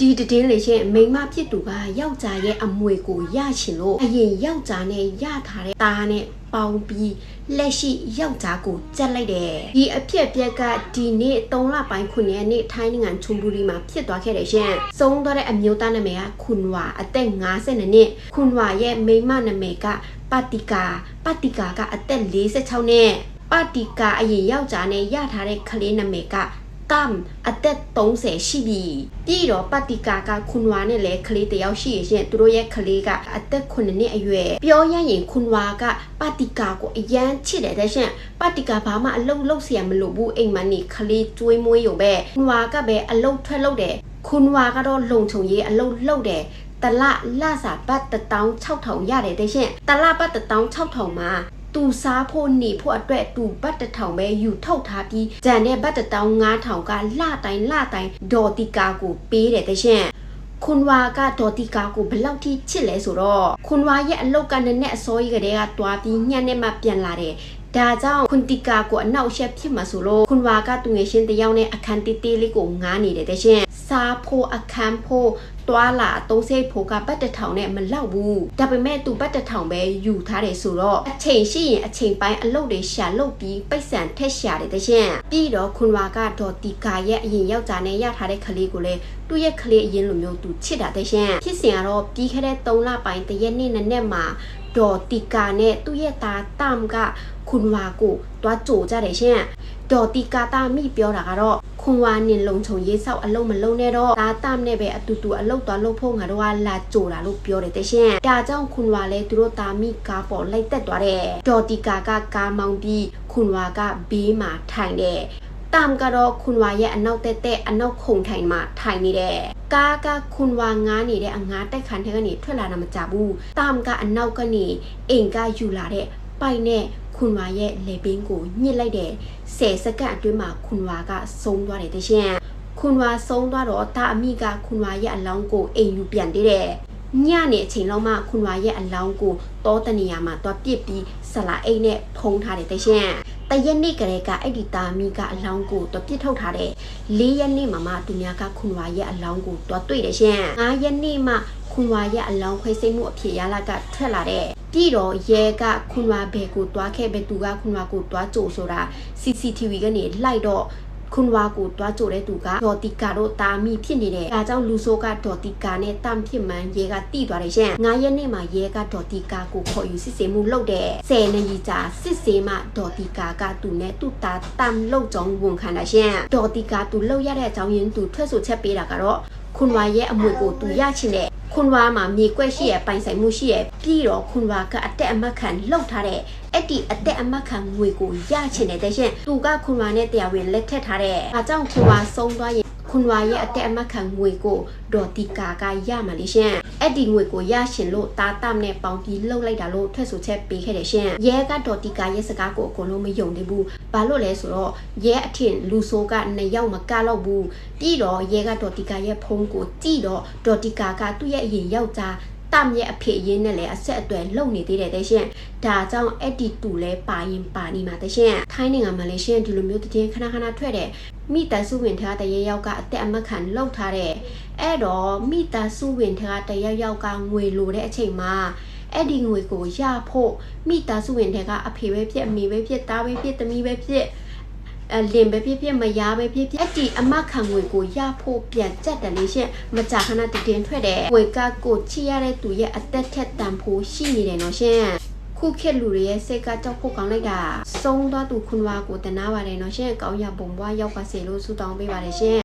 ဒီတည်င်းလေးရှင်မိန်းမဖြစ်သူကယောက်ျားရဲ့အမွေကိုရချင်လို့အရင်ယောက်ျားနဲ့ရထားတဲ့တာနဲ့ပေါင်းပြီးလက်ရှိယောက်ျားကိုကြက်လိုက်တယ်ဒီအဖြစ်အပျက်ကဒီနေ့3လပိုင်း9ရက်နေ့ထိုင်းနိုင်ငံချွန်ဘူရီမှာဖြစ်သွားခဲ့တယ်ရှင်ဆုံးသွားတဲ့အမျိုးသားနာမည်ကခွန်ဝါအသက်52နှစ်ခွန်ဝါရဲ့မိန်းမနာမည်ကပတိကာပတိကာကအသက်46နှစ်ပတိကာအရင်ယောက်ျားနဲ့ရထားတဲ့ကလေးနာမည်က ကမ်အသက်30ရှိပြီပြီးတော့ပတ္တိကာကခွန်ဝါနဲ့လည်းကလေးတစ်ယောက်ရှိရရှင်သူတို့ရဲ့ကလေးကအသက်9နှစ်အရွယ်ပြောရရင်ခွန်ဝါကပတ္တိကာကိုအရန်ချစ်တယ်တဲ့ရှင်ပတ္တိကာဘာမှအလုပ်လုပ်เสียမလို့ဘူးအိမ်မနေကလေးကျွေးမွေးရုံပဲခွန်ဝါကပဲအလုပ်ထွက်လုပ်တယ်ခွန်ဝါကတော့လုံချုံရေးအလုပ်လုပ်တယ်တလလစာဘတ်16000ရတယ်တဲ့ရှင်တလဘတ်16000မှာ သူစားဖို့နေဖို့အတွက်သူဘတ်တစ်ထောင်ပဲယူထုတ်ထားပြီးဂျန်တဲ့ဘတ်တစ်တောင်း9000ကလတိုင်းလတိုင်းဒေါ်တီကာကိုပေးတယ်တဲ့ရှင်ခွန်ဝါကဒေါ်တီကာကိုဘယ်လောက်ထိချစ်လဲဆိုတော့ခွန်ဝါရဲ့အလုတ်ကနည်းနည်းအစောကြီးကတည်းကတွားပြီးညနေမှပြန်လာတယ် ဒါကြောင့်ခွန်တီကာကိုအနောက်ရှက်ဖြစ်မှာဆိုလို့ခွန်ဝါကသူငယ်ချင်းတယောက်နဲ့အခန်းတေးသေးလေးကိုငားနေတယ်တဲ့ရှင်စားဖို့အခန်းဖို့တွာလာအသုံးစိတ်ဖို့ကဘတ်တစ်ထောင်နဲ့မလောက်ဘူးဒါပေမဲ့သူဘတ်တစ်ထောင်ပဲယူထားတယ်ဆိုတော့အချိန်ရှိရင်အချိန်ပိုင်းအလုပ်တွေရှာလုပ်ပြီးပိတ်ဆန်ထက်ရှာတယ်တဲ့ရှင်ပြီးတော့ခွန်ဝါကတော့တီကာရဲ့အရင်ယောက်ျားနဲ့ရထားတဲ့ကလေးကိုလည်းသူ့ရဲ့ကလေးအရင်လိုမျိုးသူချစ်တာတဲ့ရှင်ဖြစ်စဉ်ကတော့ပြီးခဲ့တဲ့3လပိုင်းတရက်နေ့နဲ့နဲ့မှာ ဒေါ်တီကာနဲ့သူ့ရဲ့သားတမ်ကခွန်ဝါကိုတွားကြိုကြတယ်ရှင်ဒေါ်တီကာတာမိပြောတာကတော့ခွန်ဝါနင်လုံချုံရေးဆောက်အလုံးမလုံးနဲ့တော့ဒါတမ်နဲ့ပဲအတူတူအလုပ်သွားလုပ်ဖို့ငါတို့ကလာကြိုတာလို့ပြောတယ်တဲ့ရှင်ဒါကြောင့်ခွန်ဝါလည်းသူတို့တာမိကားပေါ်လိုက်တက်သွားတယ်ဒေါ်တီကာကကားမောင်းပြီးခွန်ဝါကဘေးမှာထိုင်တယ် တမ်ကတော့ခွန်ဝါရဲ့အနောက်တက်တက်အနောက်ခုန်ထိုင်မှာထိုင်နေတယ်ကားကခွန်ဝါငားနေတဲ့အငားတိုက်ခန်းထဲကနေထွက်လာတာမကြဘူးတမ်ကအနောက်ကနေအိမ်ကယူလာတဲ့ပိုင်နဲ့ခွန်ဝါရဲ့လေပင်းကိုညှစ်လိုက်တယ်10စက္ကန့်အတွင်းမှာခွန်ဝါကဆုံးသွားတယ်တရှင်ခွန်ဝါဆုံးသွားတော့တာအမိကခွန်ဝါရဲ့အလောင်းကိုအိမ်ယူပြန်သေးတယ်ညနေအချိန်လောက်မှခွန်ဝါရဲ့အလောင်းကိုတောတနေရာမှာတွားပစ်ပြီးဆလာအိတ်နဲ့ဖုံးထားတယ်တရှင် တရက်နေ့ကလေးကအဲ့ဒီတာမီကအလောင်းကိုတွားပစ်ထုတ်ထားတယ်၄ရက်နေ့မှာမှသူများကခွန်ဝါရဲ့အလောင်းကိုတွားတွေ့တယ်ရှင်၅ရက်နေ့မှခွန်ဝါရဲ့အလောင်းခွဲစိတ်မှုအဖြစ်ရလာကထွက်လာတဲ့ပြီးတော့ရဲကခွန်ဝါဘဲကိုတွားခဲ့ပဲသူကခွန်ဝါကိုတွားကြိုဆိုတာ CCTV ကနေလိုက်တော့ ခွန်ဝါကိုတွားကြိုတဲ့သူကဒေါ်တီကာတို့တာမိဖြစ်နေတယ်။ဒါကြောင့်လူဆိုးကဒေါ်တီကာနဲ့တမ်ဖြစ်မှန်ရဲကတိသွားတယ်ရှင်။9ရက်နေ့မှာရဲကဒေါ်တီကာကိုခေါ်ယူစစ်ဆေးမှုလုပ်တယ်။10နှစ်ကြီးကြာစစ်ဆေးမှဒေါ်တီကာကသူနဲ့သူ့သားတမ်လုပ်ကြောင်းဝန်ခံတာရှင်။ဒေါ်တီကာသူလုပ်ရတဲ့အကြောင်းရင်းသူထွက်ဆိုချက်ပေးတာကတော့ခွန်ဝါရဲ့အမွေကိုသူရချင်တယ် ခွန်ဝါမှာမြေကွက်ရှိရပိုင်ဆိုင်မှုရှိရပြီးတော့ခွန်ဝါကအတက်အမတ်ခံလှုပ်ထားတဲ့အဲ့ဒီအတက်အမတ်ခံငွေကိုရချင်တဲ့တဲ့ရှင်သူကခွန်ဝါနဲ့တရားဝင်လက်ထက်ထားတဲ့အားကြောင့်ခွန်ဝါဆုံးသွားရင် ခွန်ဝါရဲ့အတက်အမတ်ခံငွေကိုဒေါ်တီကာကရမှာလေရှင်အဲ့ဒီငွေကိုရရှင်လို့တာတမ်နဲ့ပေါင်ပြီးလှုပ်လိုက်တာလို့ထွက်ဆိုချက်ပေးခဲ့တယ်ရှင်ရဲကဒေါ်တီကာရဲ့စကားကိုအကုန်လုံးမယုံသေးဘူးဘာလို့လဲဆိုတော့ရဲအထင်လူဆိုးကနှစ်ယောက်မကလောက်ဘူးပြီးတော့ရဲကဒေါ်တီကာရဲ့ဖုန်းကိုကြည့်တော့ဒေါ်တီကာကသူ့ရဲ့အရင်ယောက်ျားတမ်ရဲ့အဖေအရင်နဲ့လည်းအဆက်အသွယ်လုပ်နေသေးတယ်တဲ့ရှင်ဒါကြောင့်အဲ့ဒီတူလဲပါရင်ပါနေမှာတဲ့ရှင်ထိုင်းနိုင်ငံမှာလည်းရှင်ဒီလိုမျိုးတည်င်းခဏခဏထွက်တယ် မိသားစုဝင်ထားတဲ့ရဲယောက်ကအသက်အမခံလောက်ထားတဲ့အဲ့တော့မိသားစုဝင်ထားတဲ့ရဲယောက်ကငွေလိုတဲ့အချိန်မှာအဲ့ဒီငွေကိုရဖို့မိသားစုဝင်တွေကအဖေပဲဖြစ်အမေပဲဖြစ်သားပဲဖြစ်သမီးပဲဖြစ်အလင်ပဲဖြစ်ဖြစ်မယားပဲဖြစ်ဖြစ်အတီအမခံငွေကိုရဖို့ပြန်ကြက်တယ်လေရှင်မကြာခဏတည်င်းထွက်တယ်ငွေကကိုချီရတဲ့သူရဲ့အသက်ထက်တန်ဖို့ရှိနေတယ်နော်ရှင် ခုခေတ်လူတွေရဲ့စိတ်ကကြောက်ဖို့ကောင်းလိုက်တာဆုံးသွားသူခွန်ဝါကိုတနာပါတယ်နော်ရှင်ကောင်းရပုံပွားရောက်ပါစေလို့ဆုတောင်းပေးပါတယ်ရှင်